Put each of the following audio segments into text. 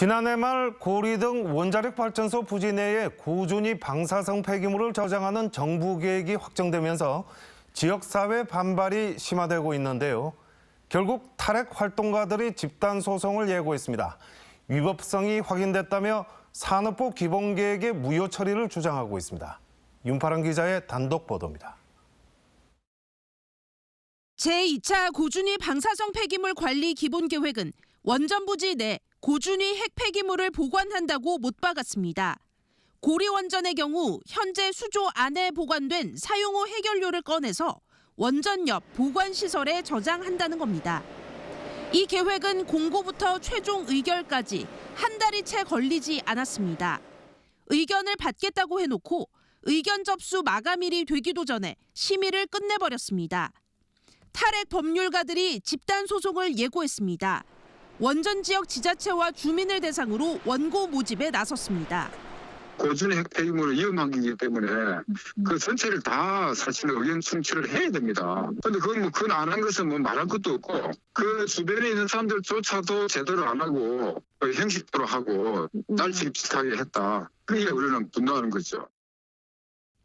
지난해 말 고리 등 원자력 발전소 부지 내에 고준위 방사성 폐기물을 저장하는 정부 계획이 확정되면서 지역사회 반발이 심화되고 있는데요. 결국 탈핵 활동가들이 집단 소송을 예고했습니다. 위법성이 확인됐다며 산업부 기본계획의 무효 처리를 주장하고 있습니다. 윤파랑 기자의 단독 보도입니다. 제2차 고준위 방사성 폐기물 관리 기본 계획은 원전 부지 내 고준위 핵 폐기물을 보관한다고 못 박았습니다. 고리 원전의 경우 현재 수조 안에 보관된 사용 후 해결료를 꺼내서 원전 옆 보관 시설에 저장한다는 겁니다. 이 계획은 공고부터 최종 의결까지 한 달이 채 걸리지 않았습니다. 의견을 받겠다고 해놓고 의견 접수 마감일이 되기도 전에 심의를 끝내버렸습니다. 탈핵 법률가들이 집단 소송을 예고했습니다. 원전 지역 지자체와 주민을 대상으로 원고 모집에 나섰습니다. 고준의 핵 폐기물은 위험하기 때문에 그 전체를 다 사실 의견 충치를 해야 됩니다. 근데 그건 뭐 그건 안 한 것은 뭐 말할 것도 없고 그 주변에 있는 사람들조차도 제대로 안 하고 그 형식대로 하고 날치기 비슷하게 했다. 그게 우리는 분노하는 거죠.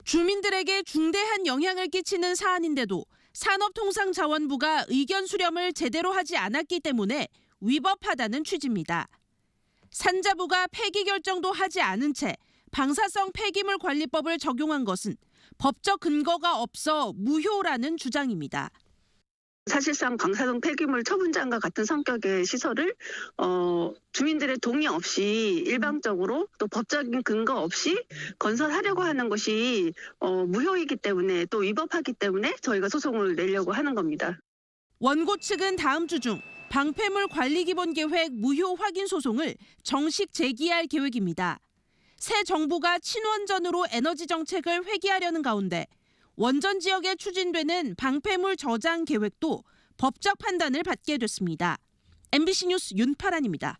주민들에게 중대한 영향을 끼치는 사안인데도 산업통상자원부가 의견 수렴을 제대로 하지 않았기 때문에 위법하다는 취지입니다. 산자부가 폐기 결정도 하지 않은 채 방사성 폐기물 관리법을 적용한 것은 법적 근거가 없어 무효라는 주장입니다. 사실상 방사성 폐기물 처분장과 같은 성격의 시설을 어, 주민들의 동의 없이 일방적으로 또 법적인 근거 없이 건설하려고 하는 것이 어, 무효이기 때문에 또 위법하기 때문에 저희가 소송을 내려고 하는 겁니다. 원고 측은 다음 주 중 방패물 관리 기본 계획 무효 확인 소송을 정식 제기할 계획입니다. 새 정부가 친원전으로 에너지 정책을 회귀하려는 가운데 원전 지역에 추진되는 방패물 저장 계획도 법적 판단을 받게 됐습니다. MBC 뉴스 윤파란입니다.